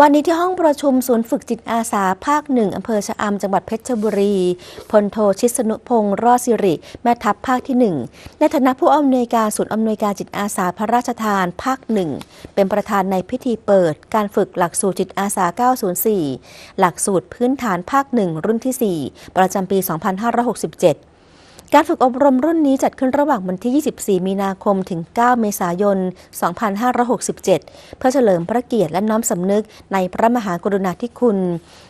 วันนี้ที่ห้องประชุมศูนย์ฝึกจิตอาสาภาคหนึ่งอำเภอชะอำจังหวัดเพชรบุรี พลโทชิสนุพงศ์รอดสิริ แม่ทัพภาคที่หนึ่งในฐานะผู้อำนวยการศูนย์อำนวยการจิตอาสาพระราชทานภาคหนึ่งเป็นประธานในพิธีเปิด การฝึกหลักสูตรจิตอาสา 904 หลักสูตรพื้นฐานภาคหนึ่งรุ่นที่ 4 ประจำปี 2567 การฝึกอบรมรุ่นนี้จัดขึ้นระหว่างวันที่ 24 มีนาคมถึง 9 เมษายน 2567 เพื่อเฉลิมพระเกียรติและน้อมสำนึกในพระมหากรุณาธิคุณ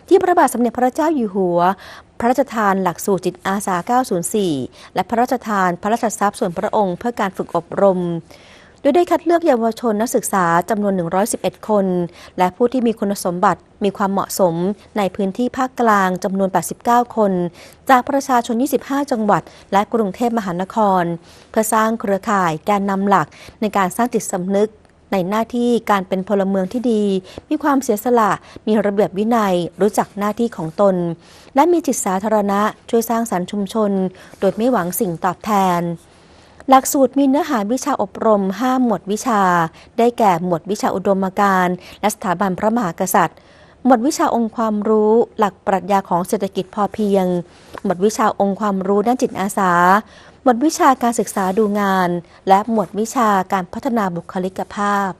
ที่พระบาทสมเด็จพระเจ้าอยู่หัว พระราชทานหลักสูตรจิตอาสา 904 และพระราชทานพระราชทรัพย์ส่วนพระองค์เพื่อการฝึกอบรม ดยได้คัดเลือกเยาวชนนักศึกษาจำนวน 111 คน และผู้ที่มีคุณสมบัติมีความเหมาะสมในพื้นที่ภาคกลางจำนวน 89 คน จากประชาชน 25 จังหวัด และกรุงเทพมหานคร เพื่อสร้างเครือข่ายแกนนำหลักในการสร้างจิตสำนึกในหน้าที่การเป็นพลเมืองที่ดี มีความเสียสละ มีระเบียบวินัย รู้จักหน้าที่ของตน และมีจิตสาธารณะช่วยสร้างสรรค์ชุมชน โดยไม่หวังสิ่งตอบแทน หลักสูตรมีเนื้อหาวิชาอบรม 5 หมวดวิชา ได้แก่หมวดวิชาอุดมการณ์และสถาบันพระมหากษัตริย์ หมวดวิชาองค์ความรู้ หลักปรัชญาของเศรษฐกิจพอเพียง หมวดวิชาองค์ความรู้ด้านจิตอาสา หมวดวิชาการศึกษาดูงาน และหมวดวิชาการพัฒนาบุคลิกภาพ